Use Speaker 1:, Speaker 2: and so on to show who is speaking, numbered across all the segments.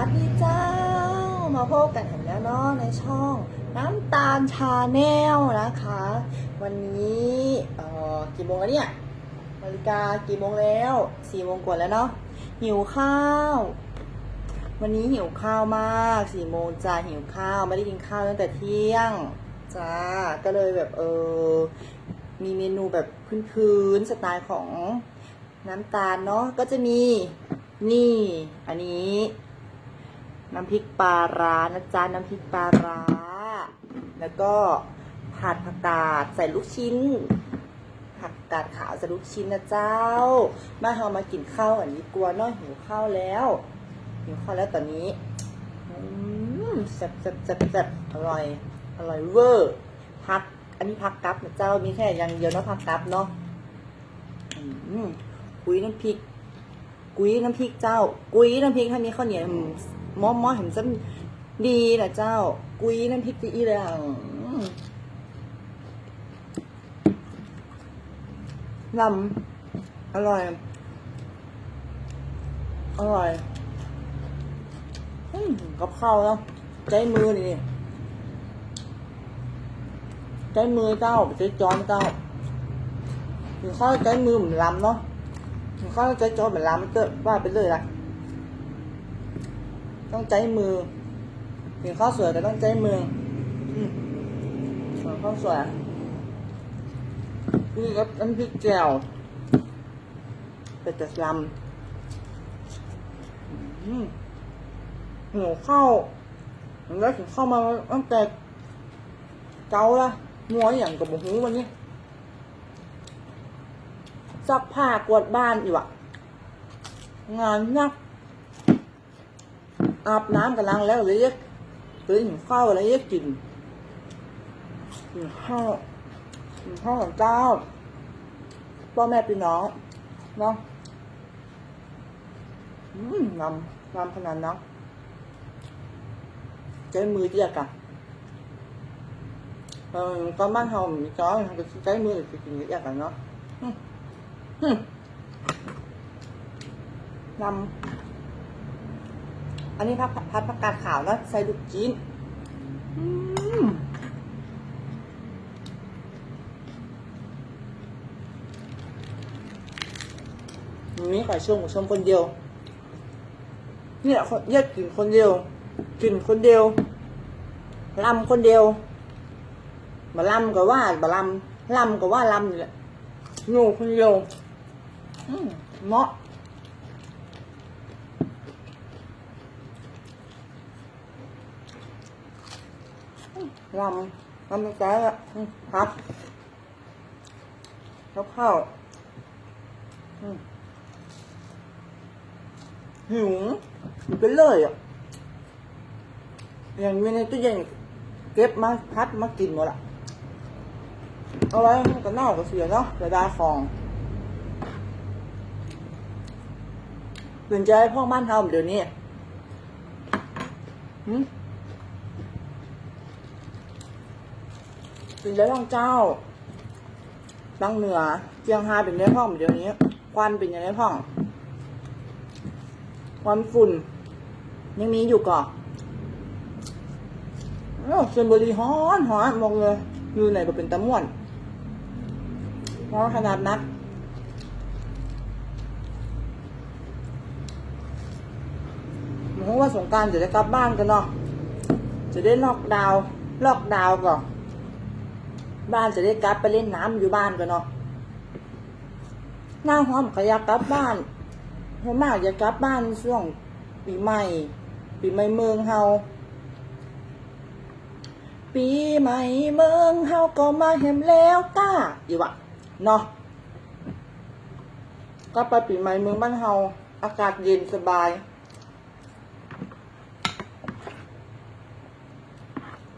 Speaker 1: วัสดีเจ้า มาพบกันอีกแล้วเนาะในช่องน้ำตาลชาแนลนะคะ วันนี้เอ่อกี่โมงแล้วเนี่ยนาฬิกากี่โมงแล้วสี่โมงกว่าแล้วเนาะหิวข้าว วันนี้หิวข้าวมากสี่โมงจ้าหิวข้าวไม่ได้กินข้าวตั้งแต่เที่ยงจ้าก็เลยแบบเออมีเมนูแบบพื้นๆสไตล์ของน้ำตาลเนาะก็จะมีนี่ อันนี้ น้ำพริกปลาร้านะจ๊ะน้ำพริกปลาร้า แล้วก็ผัดผักกาดใส่ลูกชิ้น ผักกาดขาวใส่ลูกชิ้นนะเจ้า มาเรามากินข้าวอันนี้กลัวเนาะหิวข้าวแล้วหิวข้าวแล้วตอนนี้อืมแซ่บแซ่บแซ่บแซ่บอร่อยอร่อยเวอร์พัก อันนี้พักกับนะเจ้ามีแค่อย่างเดียวเนาะพักกับเนาะอืมคุยน้ำพริกกุ้ยน้ำพริกเจ้ากุ้ยน้ำพริกถ้ามีข้าวเหนียว หม้อหม้อเห็นซ้ำดีนะเจ้า กุยน้ำพริกดีเลยอะอืมลำอร่อย อร่อยกับข้าวแล้วใจมือนี่ใจมือเจ้าใจจอนเจ้าถึงข้าวใจมือเหมือนลำเนาะมันก็ใจโจรเหมือนร้านมันเตอว่าไปเลยละ ต้องใจมือถึงข้าวสวยแต่ต้องใจมืออมข้าวสวยนี่ก็น้ำพริกแจ่วเป็ดจะลำอืมหิวข้าวมันได้ถึงข้าวมาตั้งแต่เกาละมัวอย่างกับหูวันนี้ซักผ้ากวาดบ้านอยู่อะงานนัก อาบน้ำกันล้างแล้วเลยยกเลยหิวข้าวอะไรยกกินกินข้าวกินข้าวกับเจ้าพ่อแม่พี่น้องเนาะนำนำขนาดนั้นใช้มือเดียกันเออตอนบ้านเรามีจ้อยก็ใช้มือกินเดียกันเนาะนำ อันนี้พัดพัดผักกาดขาวแล้วใส่ลูกจีนอืมอันนี้ขอชมขอชมคนเดียว เนี่ยคนแยกกินคนเดียว กินคนเดียวลำคนเดียวมาลำก็ว่ามาลำลำก็ว่าลำนี่แหละงูคนเดียวเหมาะ ลำลำไปใจอืมครับแล้วข้าวหิวอยู่ไปเลยอะ อย่างมีในตู้เย็นเก็บมาพัดมากินหมดละเอาไว้มันก็เน่าก็เสียเนาะจะด้ของเปลี่ยนใจพ่อบ้านทำเดี๋ยวนี้หืม เป็นใจพ่องเจ้าดังเหนือเจียงฮาเป็นใจพ่องเดี๋ยวนี้ควันเป็นยังไงพ่อง ควันฝุ่น ยังมีอยู่ก่อนโอ้เซนบุรีฮ้อนฮ้อนมองเลยอยู่ไหนก็เป็นตะม่วนร้อนขนาดนักหนูว่าสงการจะได้กลับบ้านกันเนาะจะได้ล็อกดาวล็อกดาวก่อน บ้านจะได้กลับไปเล่นน้ำอยู่บ้านกันเนาะหน้าหอมขยับกลับบ้านเพราะมากอยากกลับบ้านช่วงปีใหม่ ปีใหม่เมืองเฮาปีใหม่เมืองเฮาก็มาเห็นแล้วก้าอีวะเนาะก็ไปปีใหม่เมืองบ้านเฮาอากาศเย็นสบาย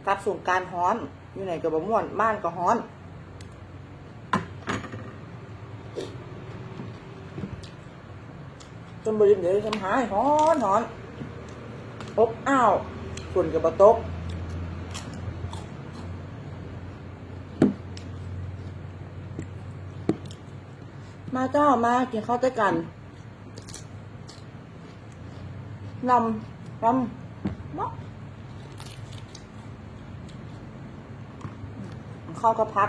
Speaker 1: กลับสงการฮ้อน อยู่ไหนกับบม่วนบ้านก็ฮ้อน จนบริเวณเดี๋ยวทำหายฮ้อนฮ้อนอบอ้าวฝุ่นกับบะตกมาเจ้ามากินข้าวด้วยกันนำรำม เข้าก็พัก